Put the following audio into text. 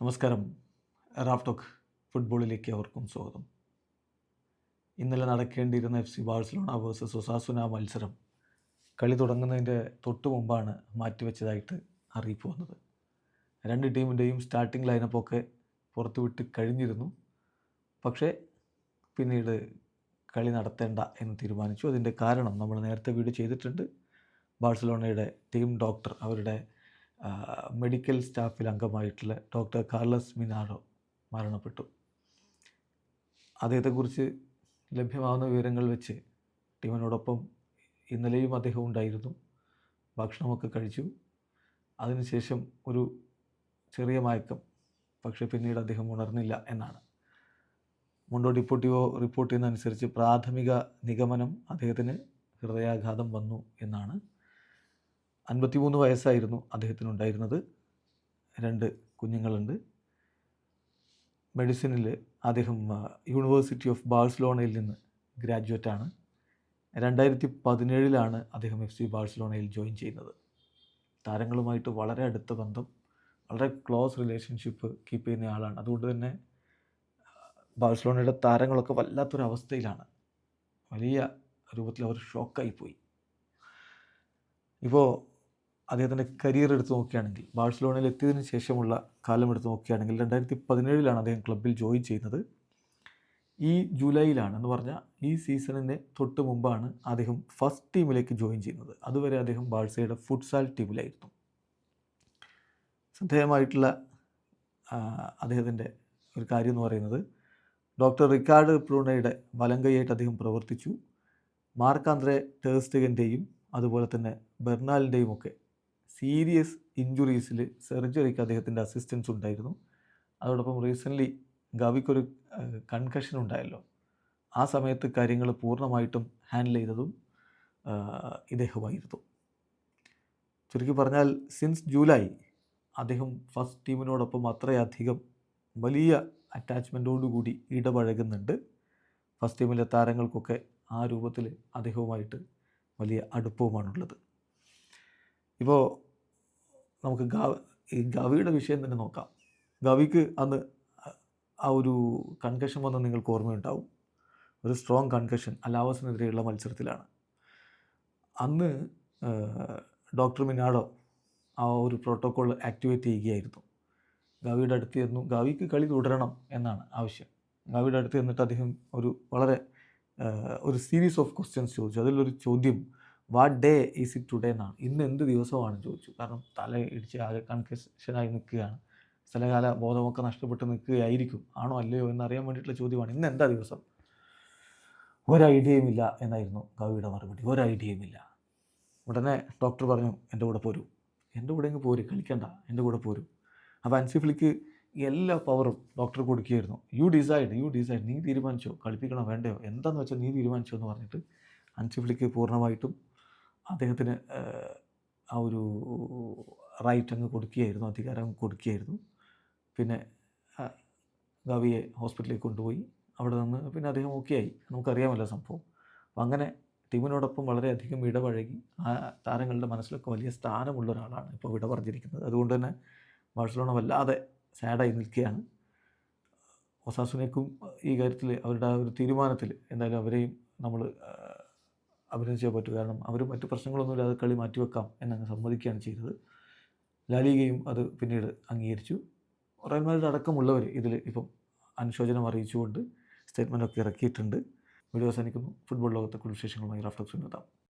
നമസ്കാരം. റാഫ്ടോക്ക് ഫുട്ബോളിലേക്ക് അവർക്കും സ്വാഗതം. ഇന്നലെ നടക്കേണ്ടിയിരുന്ന F C Barcelona versus Osasuna മത്സരം കളി തുടങ്ങുന്നതിന്റെ തൊട്ട് മുമ്പാണ് മാറ്റിവെച്ചതായിട്ട് അറിയിപ്പ് വന്നത്. രണ്ട് ടീമിന്റെയും സ്റ്റാർട്ടിംഗ് ലൈനപ്പൊക്കെ പുറത്തുവിട്ട് കഴിഞ്ഞിരുന്നു. പക്ഷേ പിന്നീട് കളി നടത്തേണ്ട എന്ന് തീരുമാനിച്ചു. അതിന്റെ കാരണം നമ്മൾ നേരത്തെ വീട് ചെയ്തിട്ടുണ്ട്. ബാഴ്സലോണയുടെ ടീം ഡോക്ടർ അവരുടെ മെഡിക്കൽ സ്റ്റാഫിൽ അംഗമായിട്ടുള്ള ഡോക്ടർ കാർലസ് മിനാഡോ മരണപ്പെട്ടു. അദ്ദേഹത്തെക്കുറിച്ച് ലഭ്യമാകുന്ന വിവരങ്ങൾ വെച്ച് ടീമിനോടൊപ്പം ഇന്നലെയും അദ്ദേഹം ഉണ്ടായിരുന്നു. ഭക്ഷണമൊക്കെ കഴിച്ചു. അതിനുശേഷം ഒരു ചെറിയ മയക്കം പക്ഷേ പിന്നീട് അദ്ദേഹം ഉണർന്നില്ല എന്നാണ്. മുണ്ടോ ഡിപ്പോട്ടിവോ റിപ്പോർട്ട് ചെയ്യുന്നതനുസരിച്ച് പ്രാഥമിക നിഗമനം അദ്ദേഹത്തിന് ഹൃദയാഘാതം വന്നു എന്നാണ് അൻപത്തിമൂന്ന് വയസ്സായിരുന്നു അദ്ദേഹത്തിനുണ്ടായിരുന്നത്. രണ്ട് കുഞ്ഞുങ്ങളുണ്ട്. മെഡിസിനിൽ അദ്ദേഹം യൂണിവേഴ്സിറ്റി ഓഫ് ബാഴ്സലോണയിൽ നിന്ന് ഗ്രാജുവേറ്റ് ആണ്. രണ്ടായിരത്തി പതിനേഴിലാണ് അദ്ദേഹം എഫ് സി ബാഴ്സലോണയിൽ ജോയിൻ ചെയ്യുന്നത്. താരങ്ങളുമായിട്ട് വളരെ അടുത്ത ബന്ധം വളരെ ക്ലോസ് റിലേഷൻഷിപ്പ് കീപ്പ് ചെയ്യുന്ന ആളാണ്. അതുകൊണ്ട് തന്നെ ബാഴ്സലോണയുടെ താരങ്ങളൊക്കെ വല്ലാത്തൊരവസ്ഥയിലാണ് വലിയ രൂപത്തിൽ അവർ ഷോക്കായിപ്പോയി ഇപ്പോൾ അദ്ദേഹത്തിന്റെ കരിയർ എടുത്ത് നോക്കുകയാണെങ്കിൽ ബാഴ്സലോണയിൽ എത്തിയതിനു ശേഷമുള്ള കാലം എടുത്ത് നോക്കുകയാണെങ്കിൽ രണ്ടായിരത്തി പതിനേഴിലാണ് അദ്ദേഹം ക്ലബ്ബിൽ ജോയിൻ ചെയ്യുന്നത്. ഈ ജൂലൈയിലാണ് എന്ന് പറഞ്ഞാൽ ഈ സീസണിന് തൊട്ട് മുമ്പാണ് അദ്ദേഹം ഫസ്റ്റ് ടീമിലേക്ക് ജോയിൻ ചെയ്യുന്നത്. അതുവരെ അദ്ദേഹം ബാഴ്സയുടെ ഫുട്സാൽ ടീമിലായിരുന്നു. ശ്രദ്ധേയമായിട്ടുള്ള അദ്ദേഹത്തിന്റെ ഒരു കാര്യം എന്ന് പറയുന്നത് ഡോക്ടർ റിക്കാർഡ് പ്രൂണയുടെ വലങ്കയായിട്ട് അദ്ദേഹം പ്രവർത്തിച്ചു. മാർക്കാന്ത്രെ ടേസ്റ്റഗന്റെയും അതുപോലെ തന്നെ ബെർണാലിന്റെയും ഒക്കെ സീരിയസ് ഇഞ്ചുറീസിൽ സെർജറിക്ക് അദ്ദേഹത്തിന്റെ അസിസ്റ്റൻസ് ഉണ്ടായിരുന്നു. അതോടൊപ്പം റീസെന്റ്ലി ഗവിക്കൊരു കൺകഷൻ ഉണ്ടായല്ലോ. ആ സമയത്ത് കാര്യങ്ങൾ പൂർണമായിട്ടും ഹാൻഡിൽ ചെയ്തതും ഇദ്ദേഹമായിരുന്നു. ചുരുക്കി പറഞ്ഞാൽ സിൻസ് ജൂലൈ അദ്ദേഹം ഫസ്റ്റ് ടീമിനോടൊപ്പം അത്രയധികം വലിയ അറ്റാച്ച്മെന്റോടുകൂടി ഇടപഴകുന്നുണ്ട്. ഫസ്റ്റ് ടീമിലെ താരങ്ങൾക്കൊക്കെ ആ രൂപത്തിൽ അദ്ദേഹവുമായിട്ട് വലിയ അടുപ്പവുമാണുള്ളത്. ഇപ്പോൾ നമുക്ക് ഗവ ഈ ഗവിയുടെ വിഷയം തന്നെ നോക്കാം. ഗവിക്ക് അന്ന് ആ ഒരു കൺകഷൻ വന്ന് നിങ്ങൾക്ക് ഓർമ്മയുണ്ടാവും. ഒരു സ്ട്രോങ് കൺകഷൻ അലാവസിനെതിരെയുള്ള മത്സരത്തിലാണ്. അന്ന് ഡോക്ടർ മിനാഡോ ആ ഒരു പ്രോട്ടോക്കോൾ ആക്ടിവേറ്റ് ചെയ്യുകയായിരുന്നു. ഗാവിയുടെ അടുത്ത് ചെന്നു ഗാവിക്ക് കളി തുടരണം എന്നാണ് ആവശ്യം. ഗാവിയുടെ അടുത്ത് ചെന്നിട്ട് അദ്ദേഹം ഒരു വളരെ ഒരു സീരീസ് ഓഫ് ക്വസ്റ്റ്യൻസ് ചോദിച്ചു. അതിലൊരു ചോദ്യം what day is it today എന്നാണ്. ഇന്ന് എന്ത് ദിവസമാണ് ചോദിച്ചു. കാരണം തല ഇടിച്ച് ആകെ കൺഫ്യൂഷനായി നിൽക്കുകയാണ്. സ്ഥലകാല ബോധമൊക്കെ നഷ്ടപ്പെട്ട് നിൽക്കുകയായിരിക്കും. ആണോ അല്ലയോ എന്നറിയാൻ വേണ്ടിയിട്ടുള്ള ചോദ്യമാണ്. ഇന്ന് എന്താ ദിവസം? ഒരു ഐഡിയയും ഇല്ല എന്നായിരുന്നു കവിയുടെ മറുപടി. ഒരു ഐഡിയയും ഇല്ല. ഉടനെ ഡോക്ടർ പറഞ്ഞു എന്റെ കൂടെ പോരൂ. എന്റെ കൂടെ ഇങ്ങ് പോര്? കളിക്കണ്ട. എന്റെ കൂടെ പോരൂ. അപ്പോൾ അൻസിഫിലിക്ക് എല്ലാ പവറും ഡോക്ടർ കൊടുക്കുകയായിരുന്നു. യു ഡിസൈഡ് യു ഡിസൈഡ് നീ തീരുമാനിച്ചോ? കളിപ്പിക്കണോ? വേണ്ടയോ? എന്താണെന്ന് വെച്ചാൽ നീ തീരുമാനിച്ചോ? എന്ന് പറഞ്ഞിട്ട് അൻസിഫിലിക്ക് പൂർണമായിട്ടും അദ്ദേഹത്തിന് ആ ഒരു റൈറ്റ് അങ്ങ് കൊടുക്കുകയായിരുന്നു അധികാരം കൊടുക്കുകയായിരുന്നു. പിന്നെ ഗവിയെ ഹോസ്പിറ്റലിൽ കൊണ്ടുപോയി. അവിടെ നിന്ന് പിന്നെ അദ്ദേഹം ഓക്കെ ആയി. നമുക്കറിയാമല്ലോ സംഭവം. അപ്പം അങ്ങനെ ടീമിനോടൊപ്പം വളരെയധികം ഇടപഴകി ആ താരങ്ങളുടെ മനസ്സിലൊക്കെ വലിയ സ്ഥാനമുള്ള ഒരാളാണ് ഇപ്പോൾ വിട പറഞ്ഞിരിക്കുന്നത് അതുകൊണ്ട് തന്നെ ബാഴ്സലോണ വല്ലാതെ സാഡായി നിൽക്കുകയാണ്. ഒസാസുനയ്ക്കും ഈ കാര്യത്തിൽ അവരുടെ ആ ഒരു തീരുമാനത്തിൽ എന്തായാലും അവരെയും നമ്മൾ അഭിനന്ദിച്ചേ പറ്റൂ. കാരണം അവർ മറ്റു പ്രശ്നങ്ങളൊന്നുമില്ലാതെ കളി മാറ്റിവെക്കാം എന്നങ്ങ് സമ്മതിക്കുകയാണ് ചെയ്തത്. ലാലിഗയും അത് പിന്നീട് അംഗീകരിച്ചു. റയൽ അടക്കമുള്ളവർ ഇതിൽ ഇപ്പം അനുശോചനം അറിയിച്ചുകൊണ്ട് സ്റ്റേറ്റ്മെന്റ് ഒക്കെ ഇറക്കിയിട്ടുണ്ട്. വീഡിയോ അവസാനിക്കുന്നു. ഫുട്ബോൾ ലോകത്തെ കുറിച്ച് വിശേഷങ്ങളുമായി റാഫ്റ്റോക്സ് ഉന്നതാം